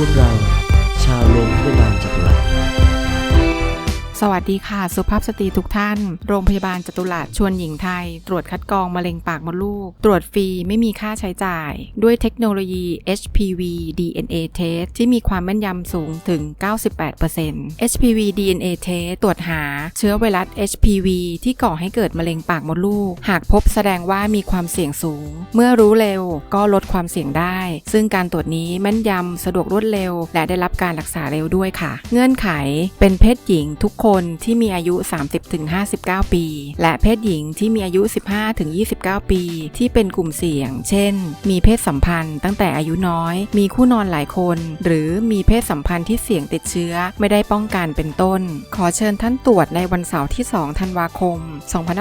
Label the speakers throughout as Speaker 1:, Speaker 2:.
Speaker 1: พวกเรา ชาวโรงพยาบาล
Speaker 2: สวัสดีค่ะ สุภาพสตรีทุกท่าน โรงพยาบาลจตุรัสชวนหญิงไทย ตรวจคัดกรองมะเร็งปากมดลูก ตรวจฟรีไม่มีค่าใช้จ่าย ด้วยเทคโนโลยี HPV DNA test ที่มีความแม่นยำสูงถึง 98% HPV DNA test ตรวจหาเชื้อไวรัส HPV ที่ก่อให้เกิดมะเร็งปากมดลูก หากพบแสดงว่ามีความเสี่ยงสูง เมื่อรู้เร็วก็ลดความเสี่ยงได้ ซึ่งการตรวจนี้แม่นยำสะดวกรวดเร็ว และได้รับการรักษาเร็วด้วยค่ะ เงื่อนไขเป็นเพศหญิงทุกคนที่มีอายุ 30-59 ปี และเพศหญิงที่มีอายุ 15-29 ปี ที่เป็นกลุ่มเสี่ยง เช่น มีเพศสัมพันธ์ตั้งแต่อายุน้อย มีคู่นอนหลายคน หรือมีเพศสัมพันธ์ที่เสี่ยงติดเชื้อ ไม่ได้ป้องกันเป็นต้น ขอเชิญท่านตรวจในวันเสาร์ที่ 2 ธันวาคม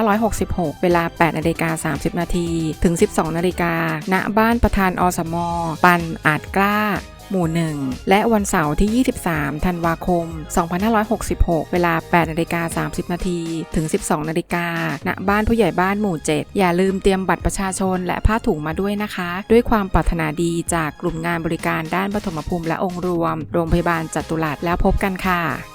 Speaker 2: 2566 เวลา 8นาฬิกา30 นาที ถึง 12 นาฬิกา ณ บ้านประธานอสม ปันอาจกล้า หมู่ 1 และวันเสาร์ที่ 23 ธันวาคม 2566 เวลา 8นาฬิกา30 นาทีถึง 12 นาฬิกา ณ บ้านผู้ใหญ่บ้านหมู่ 7 อย่าลืมเตรียมบัตรประชาชนและผ้าถุงมาด้วยนะคะ ด้วยความปรารถนาดีจากกลุ่มงานบริการด้านปฐมภูมิและองค์รวม โรงพยาบาลจัตุรัสแล้วพบกันค่ะ